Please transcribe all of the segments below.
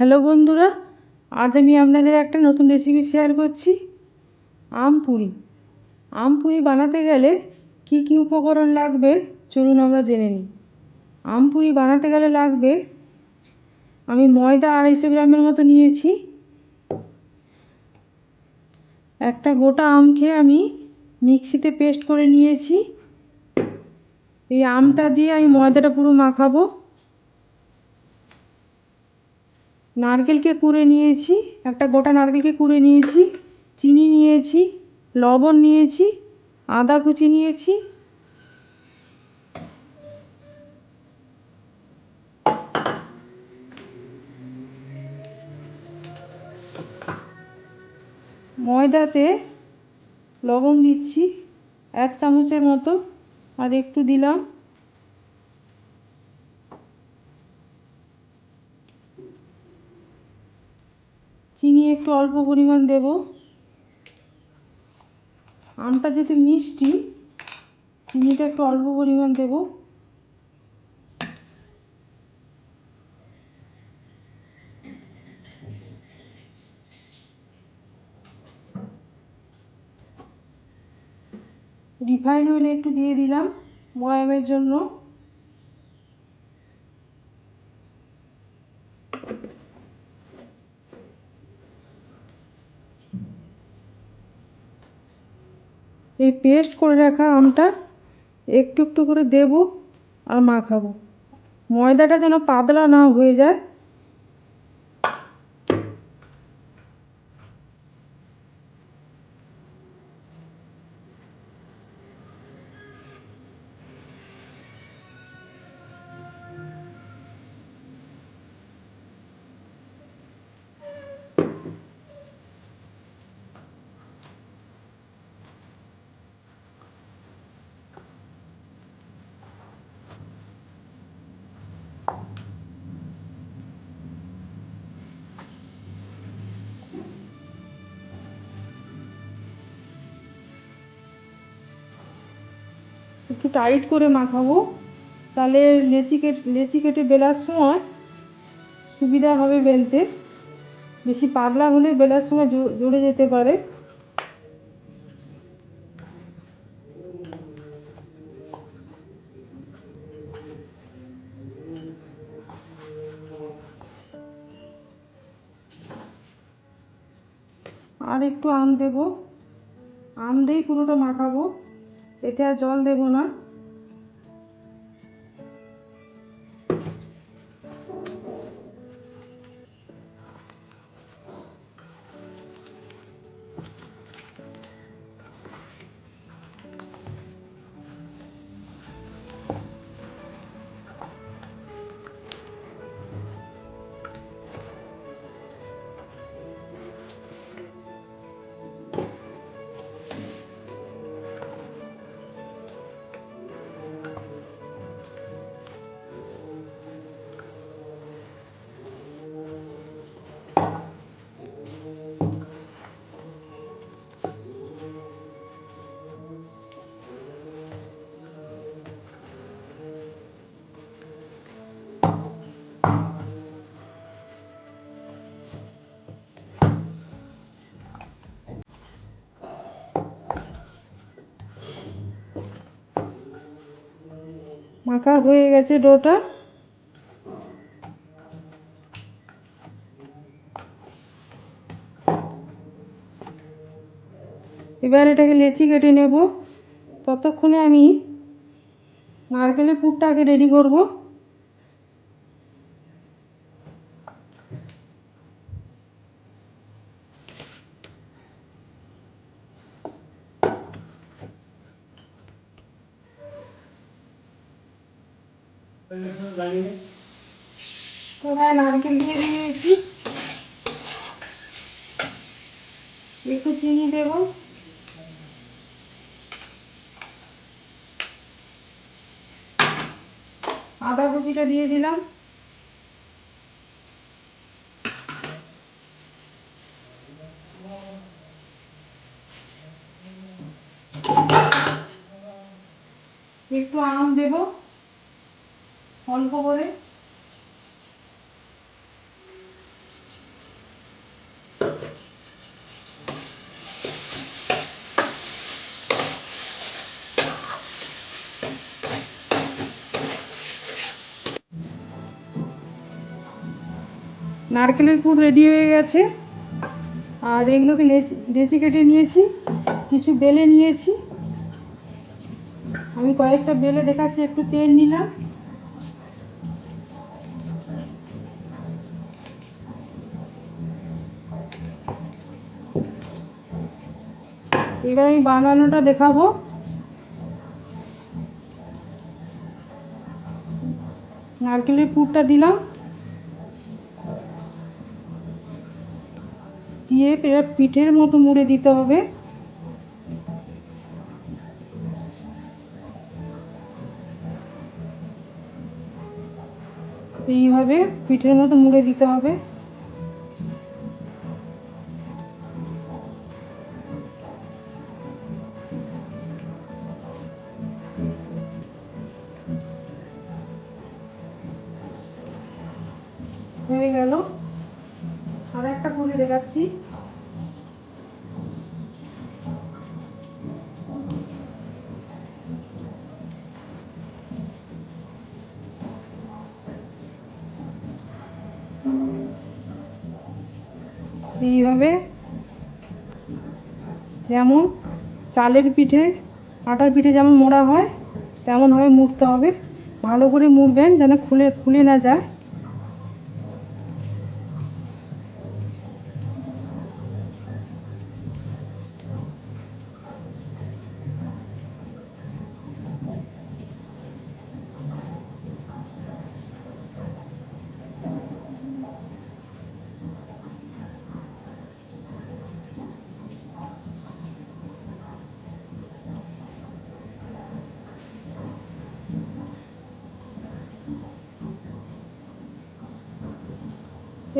Hello বন্ধুরা, আজ আমি আপনাদের একটা নতুন রেসিপি শেয়ার করছি, আম পুরি। আম পুরি বানাতে গেলে কি কি উপকরণ লাগবে চলুন আমরা জেনে নিই। আম পুরি বানাতে গেলে লাগবে, আমি ময়দা আড়াইশো গ্রামের মতো নিয়েছি। একটা গোটা আমকে আমি মিক্সিতে পেস্ট করে নিয়েছি। এই আমটা দিয়ে আমি ময়দাটা পুরো মাখাবো। নারকেলকে কুড়ে নিয়েছি, একটা গোটা নারকেলকে কুড়ে নিয়েছি, চিনি নিয়েছি, লবণ নিয়েছি, আদা কুচি নিয়েছি। ময়দাতে লবণ দিচ্ছি, এক চামচের মতো, আর একটু দিলাম চিনি একটু অল্প পরিমাণ দেব। আমটা যেহেতু মিষ্টি, চিনিটা একটু অল্প পরিমাণ দেব। রিফাইন অয়েল একটু দিয়ে দিলাম, ময়ামের জন্য। এই পেস্ট করে রাখা আমটা, একটু একটু করে দেবো আর মাখাবো। ময়দাটা যেন পাতলা না হয়ে যায়। একটু টাইট করে মাখাবো। তাহলে লেচি কেটে লেচি কেটে বেলার সময় সুবিধা হবে বেলতে। বেশি পাতলা হলে বেলার সময় জড়ে যেতে পারে। আর একটু আম দেব। আম দিয়েই পুরোটা মাখাবো। এতে আর জল দেবো না। মাখা হয়ে গেছে ডোটা। এবার এটাকে লেচি কেটে নেব। ততক্ষণে আমি নারকেলের পুরটা আগে রেডি করব। একটু চিনি দেব। আদা কুচিটা দিয়ে দিলাম। একটু আম দেব। অল্প করে নারকেলের পুর রেডি হয়ে গেছে। আর এগুলোকে লেচি কেটে নিয়েছি, কিছু বেলে নিয়েছি। আমি কয়েকটা বেলে দেখাচ্ছি, একটু তেল নিলাম। এবার আমি বানানোটা দেখাবো। নারকেলের পুরটা দিলাম। দিয়ে এবার পিঠের মতো মুড়ে দিতে হবে। এইভাবে পিঠের মতো মুড়ে দিতে হবে। হয়ে গেল। আর একটা করে দেখাচ্ছি। এইভাবে যেমন চালের পিঠে, আটার পিঠে যেমন মোড়া হয়, তেমনভাবে মুড়তে হবে। ভালো করে মুড়বেন যেন খুলে খুলে না যায়।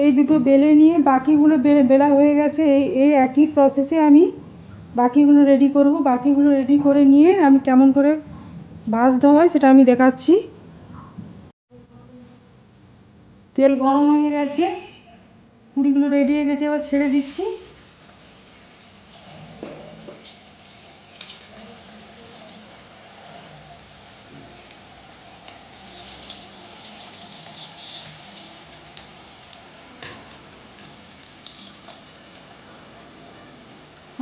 এই দুটো বেলে নিয়ে বাকিগুলো বে বেলা হয়ে গেছে। এই এই একই প্রসেসে আমি বাকিগুলো রেডি করব। বাকিগুলো রেডি করে নিয়ে আমি কেমন করে ভাজতে হয় সেটা আমি দেখাচ্ছি। তেল গরম হয়ে গেছে। পুরিগুলো রেডি হয়ে গেছে, এবার ছেড়ে দিচ্ছি।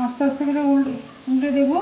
আস্তে আস্তে করে উল্টে দেবো।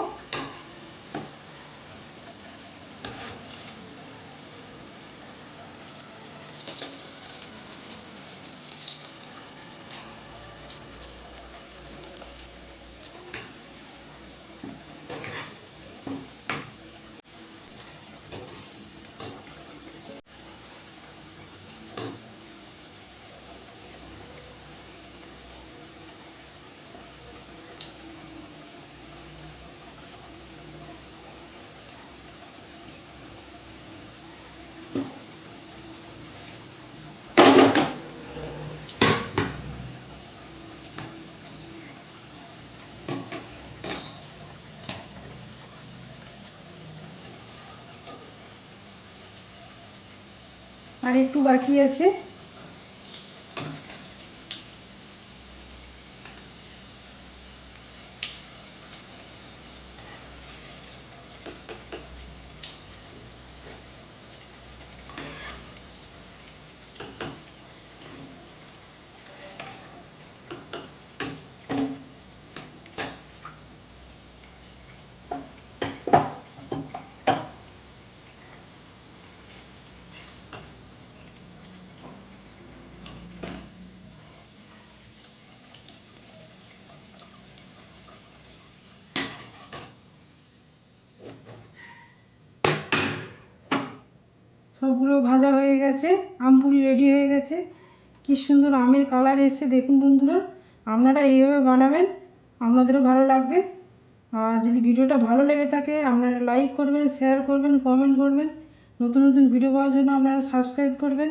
আর একটু বাকি আছে। সবগুলো ভাজা হয়ে গেছে, আমপুরি রেডি হয়ে গেছে। কি সুন্দর আমের কালার এসছে, দেখুন বন্ধুরা। আপনারা এইভাবে বানাবেন, আপনাদেরও ভালো লাগবে। আর যদি ভিডিওটা ভালো লেগে থাকে, আপনারা লাইক করবেন শেয়ার করবেন কমেন্ট করবেন। নতুন নতুন ভিডিও পাওয়ার জন্য আপনারা সাবস্ক্রাইব করবেন।